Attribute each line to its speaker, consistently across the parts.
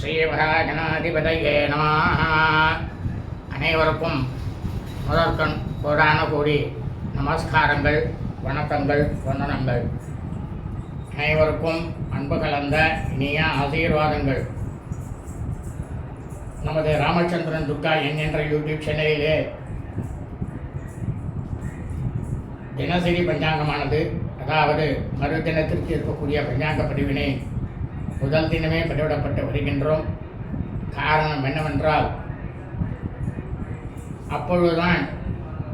Speaker 1: ஸ்ரீமகாகணாதிபதியே நம. அனைவருக்கும் முதற்கண் கோடான கோடி நமஸ்காரங்கள் வணக்கங்கள் வந்தனங்கள். அனைவருக்கும் அன்பு கலந்த இனிய ஆசீர்வாதங்கள். நமது ராமச்சந்திரன் துர்கா என் என்ற யூடியூப் சேனலிலே தினசரி பஞ்சாங்கமானது அதாவது மறு தினத்திற்கு இருக்கக்கூடிய பஞ்சாங்க பிரிவினை முதல் தினமே பெற்றுவிடப்பட்டு வருகின்றோம். காரணம் என்னவென்றால் அப்பொழுதுதான்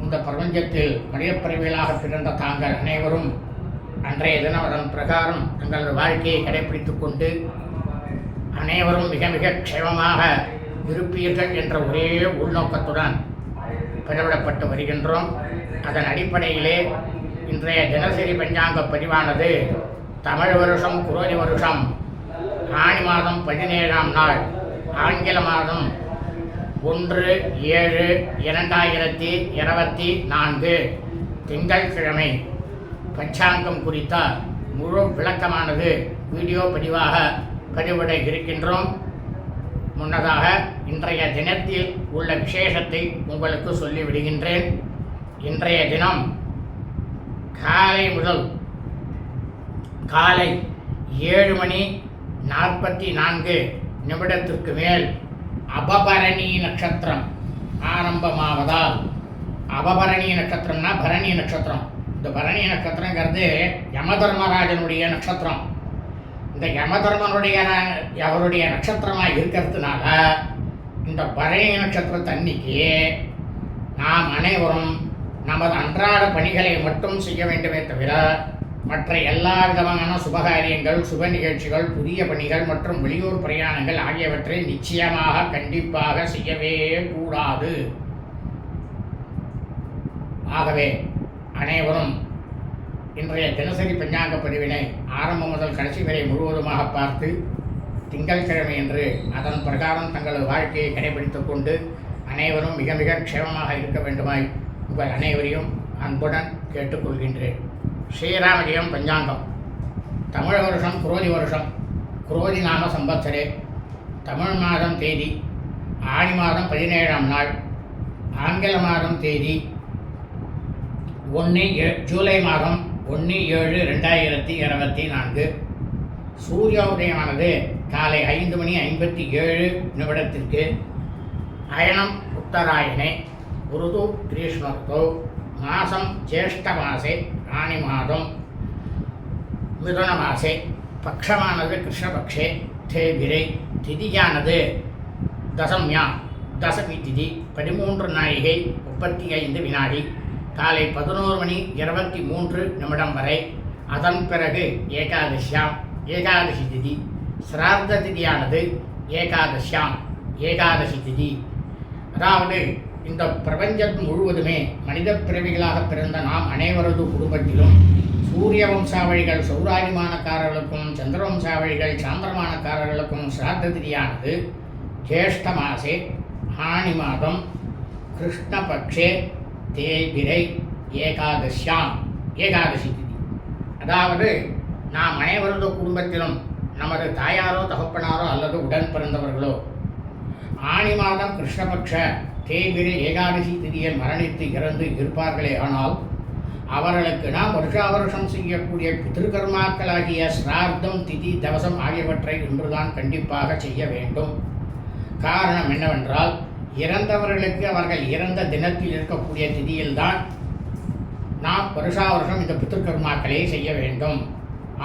Speaker 1: இந்த பிரபஞ்சத்தில் மனிதப்பிறவிகளாக பிறந்த தாங்கள் அனைவரும் அன்றைய தினம் அதன் பிரகாரம் தங்களது வாழ்க்கையை கடைபிடித்துக் கொண்டு அனைவரும் மிக மிக க்ஷேமமாக இருப்பீர்கள் என்ற ஒரே உள்நோக்கத்துடன் பெறவிடப்பட்டு வருகின்றோம். அதன் அடிப்படையிலே இன்றைய தினசரி பஞ்சாங்க பதிவானது தமிழ் வருஷம் குரோதி வருஷம் ஆணி மாதம் பதினேழாம் நாள் ஆங்கில மாதம் ஒன்று ஏழு இரண்டாயிரத்தி இருபத்தி நான்கு திங்கட்கிழமை பஞ்சாங்கம் குறித்த முழு விளக்கமானது வீடியோ பதிவாக பதிவிட இருக்கின்றோம். முன்னதாக இன்றைய தினத்தில் உள்ள விசேஷத்தை உங்களுக்கு சொல்லிவிடுகின்றேன். இன்றைய தினம் காலை முதல் காலை ஏழு மணி நாற்பத்தி நான்கு நிமிடத்திற்கு மேல் அபபரணி நட்சத்திரம் ஆரம்பமாவதால். அபபரணி நட்சத்திரம்னா பரணி நட்சத்திரம். இந்த பரணி நட்சத்திரங்கிறது யமதர்மராஜனுடைய நட்சத்திரம். இந்த யமதர்மனுடைய ந- அவருடைய நட்சத்திரமாக இருக்கிறதுனால இந்த பரணி நட்சத்திரத்தன்னைக்கு நாம் அனைவரும் நமது அன்றாட பணிகளை மட்டும் செய்ய வேண்டுமே தவிர மற்ற எல்லா விதமான சுபகாரியங்கள் சுப நிகழ்ச்சிகள் புதிய பணிகள் மற்றும் வெளியூர் பிரயாணங்கள் ஆகியவற்றை நிச்சயமாக கண்டிப்பாக செய்யவே கூடாது. ஆகவே அனைவரும் இன்றைய தினசரி பஞ்சாங்க பதிவினை ஆரம்பம் முதல் கடைசி வரை முழுவதுமாக பார்த்து திங்கட்கிழமை என்று அதன் பிரகாரம் தங்களது வாழ்க்கையை கடைபிடித்துக் கொண்டு அனைவரும் மிக மிக க்ஷேமமாக இருக்க வேண்டுமாய் உங்கள் அனைவரையும் அன்புடன் கேட்டுக்கொள்கின்றேன். ஸ்ரீராமஜயம் பஞ்சாங்கம். தமிழ் வருஷம் குரோதி வருஷம். குரோதி நாம சம்பத்சரே. தமிழ் மாதம் தேதி ஆணி மாதம் பதினேழாம் நாள். ஆங்கில மாதம் தேதி ஒன்று ஏ ஜூலை மாதம் ஒன்று ஏழு ரெண்டாயிரத்தி இருபத்தி நான்கு. சூரிய உதயமானது காலை ஐந்து மணி ஐம்பத்தி ஏழு நிமிடத்திற்கு அயனம் உத்தராயணே குருது கிரீஷ்மத்தோ மாதம் ஜேஷ்ட மாசே. ஆணி மாதம் மிதுன மாசே பக்ஷமானது கிருஷ்ணபக்ஷே தேபிரை திதியானது தசம்யா தசமி திதி பதிமூன்று நாழிகை முப்பத்தி ஐந்து வினாடி காலை பதினோரு மணி இருபத்தி மூன்று நிமிடம் வரை அதன் பிறகு ஏகாதசியாம் ஏகாதசி திதி சிரார்த்த திதியானது ஏகாதசியாம் ஏகாதசி திதி அதாவது இந்த பிரபஞ்சம் முழுவதுமே மனித பிறவிகளாக பிறந்த நாம் அனைவரது குடும்பத்திலும் சூரிய வம்சாவழிகள் சௌராரிமானக்காரர்களுக்கும் சந்திர வம்சாவழிகள் சாந்திரமானக்காரர்களுக்கும் சிராத்த திதியானது ஜேஷ்ட மாசே ஆணி மாதம் கிருஷ்ணபக்ஷே தேய்பிரை ஏகாதசியாம் ஏகாதசி திதி. அதாவது நாம் அனைவரது குடும்பத்திலும் நமது தாயாரோ தகப்பனாரோ அல்லது உடன் பிறந்தவர்களோ ஆணி மாதம் கிருஷ்ணபக்ஷ தேய்பிரை ஏகாதசி திதியில் மரணித்து இறந்து இருப்பார்களே ஆனால் அவர்களுக்கு நாம் வருஷா வருஷம் செய்யக்கூடிய பிதிருக்கர்மாக்களாகிய சிரார்த்தம் திதி தவசம் ஆகியவற்றை இன்றுதான் கண்டிப்பாக செய்ய வேண்டும். காரணம் என்னவென்றால் இறந்தவர்களுக்கு அவர்கள் இறந்த தினத்தில் இருக்கக்கூடிய திதியில்தான் நாம் வருஷா வருஷம் இந்த பித்திருக்கர்மாக்களை செய்ய வேண்டும்.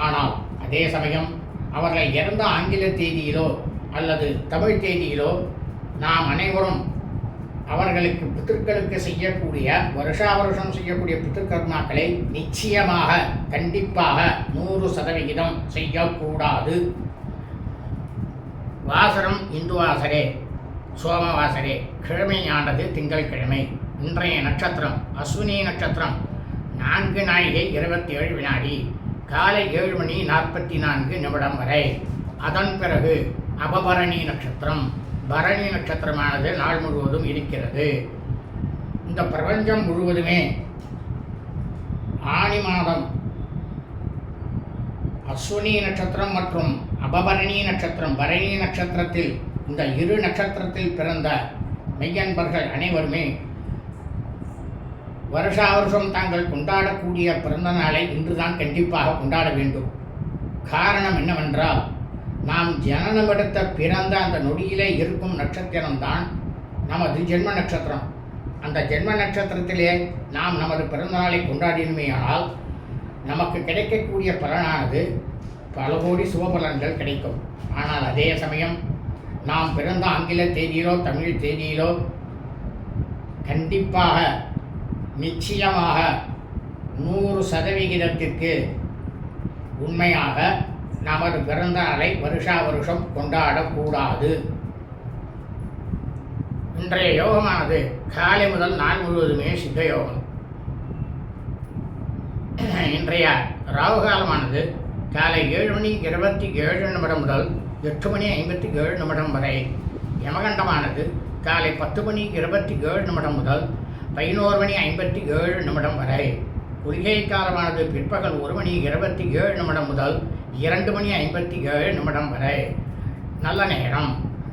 Speaker 1: ஆனால் அதே சமயம் அவர்கள் இறந்த ஆங்கில தேதியிலோ அல்லது தமிழ் தேதியிலோ நாம் அனைவரும் அவர்களுக்கு பித்திருக்களுக்கு செய்யக்கூடிய வருஷா வருஷம் செய்யக்கூடிய பித்திருக்கர்மாக்களை நிச்சயமாக கண்டிப்பாக நூறு சதவிகிதம் செய்யக்கூடாது. வாசரம் இந்து வாசரே சோமவாசரே கிழமையானது திங்கள்கிழமை இன்றைய நட்சத்திரம் அஸ்வினி நட்சத்திரம் நான்கு நாழிகை இருபத்தி ஏழு வினாடி காலை ஏழு மணி நாற்பத்தி நான்கு நிமிடம் வரை. அதன் பிறகு அபபரணி நட்சத்திரம். பரணி நட்சத்திரமானது நாள் முழுவதும் இருக்கிறது. இந்த பிரபஞ்சம் முழுவதுமே ஆணி மாதம் அஸ்வினி நட்சத்திரம் மற்றும் அபபரணி நட்சத்திரம் பரணி நட்சத்திரத்தில் இந்த இரு நட்சத்திரத்தில் பிறந்த மெய்யன்பர்கள் அனைவருமே வருஷா வருஷம் தாங்கள் கொண்டாடக்கூடிய பிறந்த நாளை இன்றுதான் கண்டிப்பாக கொண்டாட வேண்டும். காரணம் என்னவென்றால் நாம் ஜனனமெடுத்த பிறந்த அந்த நொடியிலே இருக்கும் நட்சத்திரம்தான் நமது ஜென்ம நட்சத்திரம். அந்த ஜென்ம நட்சத்திரத்திலே நாம் நமது பிறந்த நாளை நமக்கு கிடைக்கக்கூடிய பலனானது பல கோடி சுபபலன்கள் கிடைக்கும். ஆனால் அதே சமயம் நாம் பிறந்த ஆங்கில தேதியிலோ தமிழ் தேதியிலோ கண்டிப்பாக நிச்சயமாக நூறு சதவிகிதத்திற்கு உண்மையாக நமது பிறந்த நாளை வருஷா வருஷம் கொண்டாடக்கூடாது. இன்றைய யோகமானது காலை முதல் நாள் முழுவதுமே சித்த யோகம். இன்றைய ராகு காலமானது காலை ஏழு மணி இருபத்தி ஏழு நிமிடம் முதல் எட்டு மணி ஐம்பத்தி ஏழு நிமிடம் வரை. யமகண்டமானது காலை பத்து மணி இருபத்தி ஏழு நிமிடம் முதல் பதினோரு மணி ஐம்பத்தி ஏழு நிமிடம் வரை. குளிகை காலமானது பிற்பகல் ஒரு மணி இருபத்தி ஏழு நிமிடம் முதல் இரண்டு மணி ஐம்பத்தி ஏழு நிமிடம் வரை நல்ல நேரம்.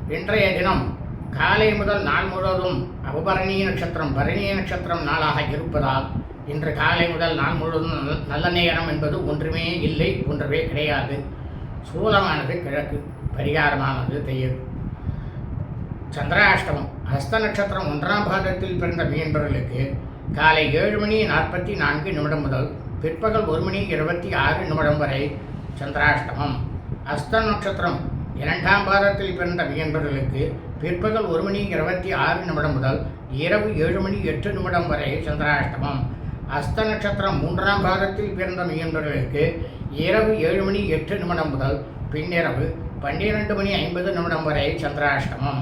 Speaker 1: இன்றைய தினம் காலை முதல் நாள் முழுவதும் அபபரணி நட்சத்திரம் பரணி நட்சத்திரம் நாளாக இருப்பதால் இன்று காலை முதல் நாள் முழுவதும் நல்ல- நல்ல நேரம் என்பது ஒன்றுமே இல்லை ஒன்றவே கிடையாது. சூலமானது கிழக்கு பரிகாரமானது தெய்யம் சந்திராஷ்டமம் ஹஸ்த நட்சத்திரம் ஒன்றாம் பாதத்தில் பிறந்த மீன்பர்களுக்கு காலை ஏழு மணி நாற்பத்தி நான்கு நிமிடம் முதல் பிற்பகல் ஒரு மணி இருபத்தி ஆறு நிமிடம் வரை சந்திராஷ்டமம். அஸ்த நட்சத்திரம். இரண்டாம் பாதத்தில் பிறந்த மீன்பவர்களுக்கு பிற்பகல் ஒரு மணி இருபத்தி ஆறு நிமிடம் முதல் இரவு ஏழு மணி எட்டு நிமிடம் வரை சந்திராஷ்டமம். அஸ்த நட்சத்திரம் மூன்றாம் பாதத்தில் பிறந்த மீன்பவர்களுக்கு இரவு ஏழு மணி எட்டு நிமிடம் முதல் பின்னிரவு பன்னிரண்டு மணி ஐம்பது நிமிடம் வரை சந்திராஷ்டமம்.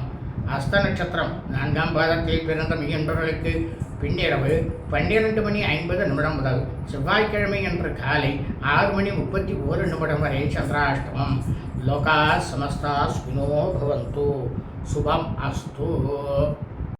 Speaker 1: அஸ்த நட்சத்திரம். நான்காம் பாதத்தில் பிறந்த மீன்பவர்களுக்கு பின்னிரவு பன்னிரண்டு மணி ஐம்பது நிமிடம் முதல் செவ்வாய்க்கிழமை அன்று காலை ஆறு மணி முப்பத்தி ஓரு நிமிடம் வரை சந்திராஷ்டமம். லோகா சமஸ்தா சுனோ பவந்து. சுபம் அஸ்து.